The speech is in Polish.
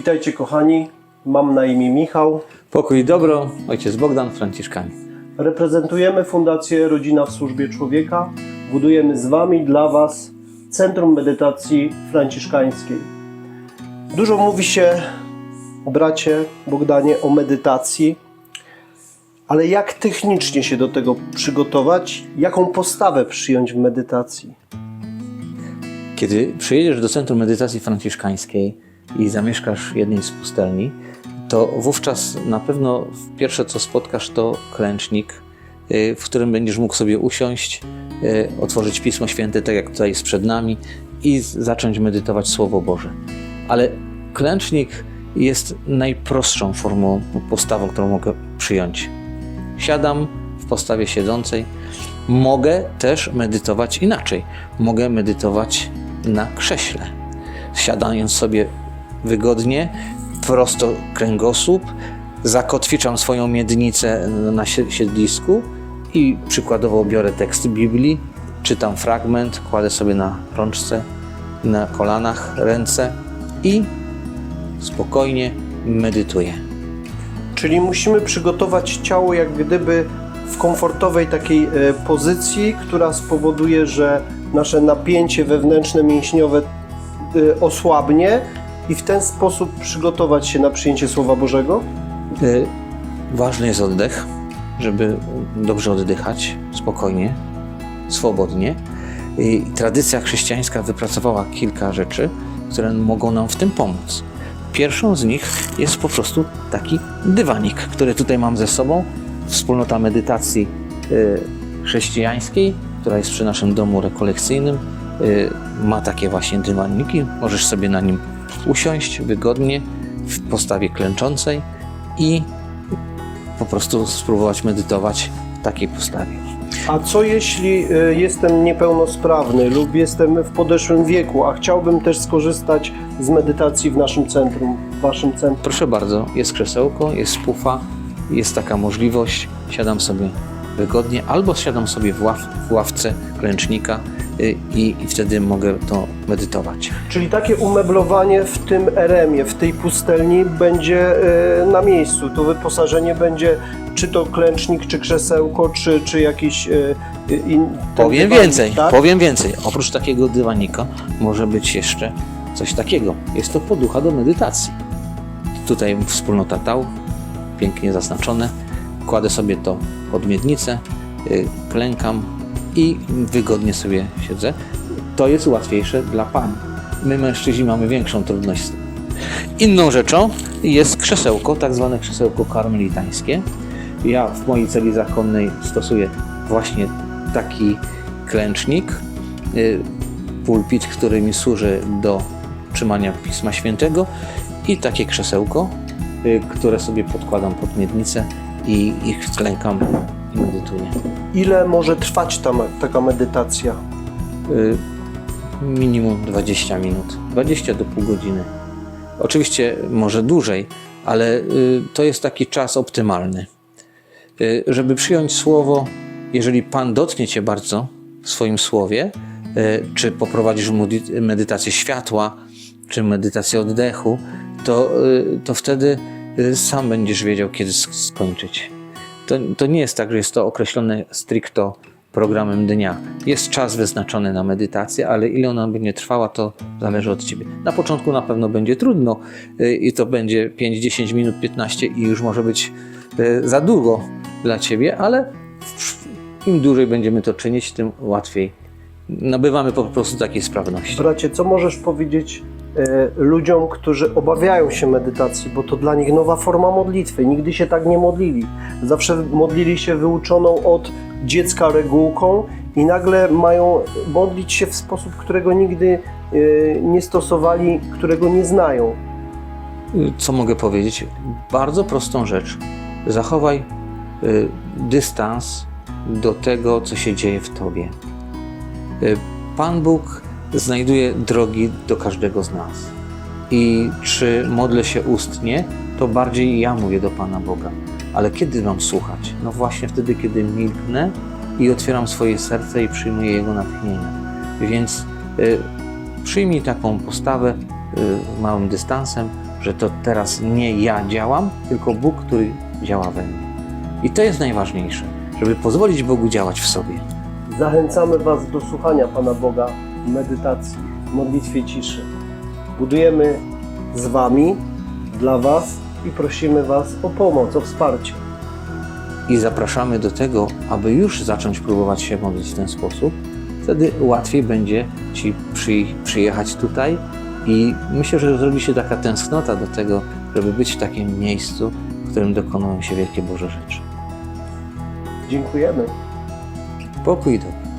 Witajcie kochani, mam na imię Michał. Pokój i dobro, ojciec Bogdan, Franciszkanie. Reprezentujemy Fundację Rodzina w Służbie Człowieka. Budujemy z Wami dla Was Centrum Medytacji Franciszkańskiej. Dużo mówi się, bracie Bogdanie, o medytacji, ale jak technicznie się do tego przygotować? Jaką postawę przyjąć w medytacji? Kiedy przyjedziesz do Centrum Medytacji Franciszkańskiej i zamieszkasz w jednej z pustelni, to wówczas na pewno pierwsze co spotkasz to klęcznik, y, w którym będziesz mógł sobie usiąść, y, otworzyć Pismo Święte, tak jak tutaj jest przed nami, i zacząć medytować Słowo Boże. Ale klęcznik jest najprostszą formą, postawą, którą mogę przyjąć. Siadam w postawie siedzącej. Mogę też medytować inaczej. Mogę medytować na krześle. Siadając sobie wygodnie, prosto kręgosłup, zakotwiczam swoją miednicę na sie- siedlisku i przykładowo biorę tekst Biblii, czytam fragment, kładę sobie na rączce, na kolanach ręce i spokojnie medytuję. Czyli musimy przygotować ciało jak gdyby w komfortowej takiej e, pozycji, która spowoduje, że nasze napięcie wewnętrzne, mięśniowe e, osłabnie i w ten sposób przygotować się na przyjęcie Słowa Bożego? Y, Ważny jest oddech, żeby dobrze oddychać, spokojnie, swobodnie. I tradycja chrześcijańska wypracowała kilka rzeczy, które mogą nam w tym pomóc. Pierwszą z nich jest po prostu taki dywanik, który tutaj mam ze sobą. Wspólnota medytacji y, chrześcijańskiej, która jest przy naszym domu rekolekcyjnym, y, ma takie właśnie dywaniki. Możesz sobie na nim usiąść wygodnie w postawie klęczącej i po prostu spróbować medytować w takiej postawie. A co jeśli e, jestem niepełnosprawny lub jestem w podeszłym wieku, a chciałbym też skorzystać z medytacji w naszym centrum, w waszym centrum? Proszę bardzo, jest krzesełko, jest pufa, jest taka możliwość. Siadam sobie wygodnie, albo siadam sobie w, ław, w ławce klęcznika y, i, i wtedy mogę to medytować. Czyli takie umeblowanie w tym eremie, w tej pustelni będzie e, na miejscu. To wyposażenie będzie czy to klęcznik, czy krzesełko, czy, czy jakiś e, in, Powiem dywanik, więcej, tak? powiem więcej. Oprócz takiego dywanika może być jeszcze coś takiego. Jest to poducha do medytacji. Tutaj wspólnota tał, pięknie zaznaczone. Kładę sobie to pod miednicę, y, klękam i wygodnie sobie siedzę. To jest łatwiejsze dla pań. My mężczyźni mamy większą trudność. Inną rzeczą jest krzesełko, tak zwane krzesełko karmelitańskie. Ja w mojej celi zakonnej stosuję właśnie taki klęcznik, y, pulpit, który mi służy do trzymania Pisma Świętego i takie krzesełko, y, które sobie podkładam pod miednicę i ich klękam i medytuję. Ile może trwać ta, me- taka medytacja? Y, Minimum 20 minut, 20 do pół godziny. Oczywiście może dłużej, ale y, to jest taki czas optymalny. Y, Żeby przyjąć słowo, jeżeli Pan dotknie Cię bardzo w swoim słowie, y, czy poprowadzisz medytację światła, czy medytację oddechu, to, y, to wtedy sam będziesz wiedział, kiedy sk- skończyć. To, to nie jest tak, że jest to określone stricto programem dnia. Jest czas wyznaczony na medytację, ale ile ona będzie trwała, to zależy od Ciebie. Na początku na pewno będzie trudno y, i to będzie 5, 10 minut, 15 i już może być y, za długo dla Ciebie, ale im dłużej będziemy to czynić, tym łatwiej. Nabywamy po prostu takiej sprawności. Bracie, co możesz powiedzieć ludziom, którzy obawiają się medytacji, bo to dla nich nowa forma modlitwy. Nigdy się tak nie modlili. Zawsze modlili się wyuczoną od dziecka regułką i nagle mają modlić się w sposób, którego nigdy e, nie stosowali, którego nie znają. Co mogę powiedzieć? Bardzo prostą rzecz. Zachowaj y, dystans do tego, co się dzieje w Tobie. Y, Pan Bóg znajduje drogi do każdego z nas. I czy modlę się ustnie, to bardziej ja mówię do Pana Boga. Ale kiedy mam słuchać? No właśnie wtedy, kiedy milknę i otwieram swoje serce i przyjmuję Jego natchnienia. Więc y, przyjmij taką postawę y, małym dystansem, że to teraz nie ja działam, tylko Bóg, który działa we mnie. I to jest najważniejsze, żeby pozwolić Bogu działać w sobie. Zachęcamy Was do słuchania Pana Boga medytacji, w modlitwie ciszy. Budujemy z Wami, dla Was i prosimy Was o pomoc, o wsparcie. I zapraszamy do tego, aby już zacząć próbować się modlić w ten sposób. Wtedy łatwiej będzie Ci przy, przyjechać tutaj i myślę, że zrobi się taka tęsknota do tego, żeby być w takim miejscu, w którym dokonują się wielkie Boże rzeczy. Dziękujemy. Pokój i dobro.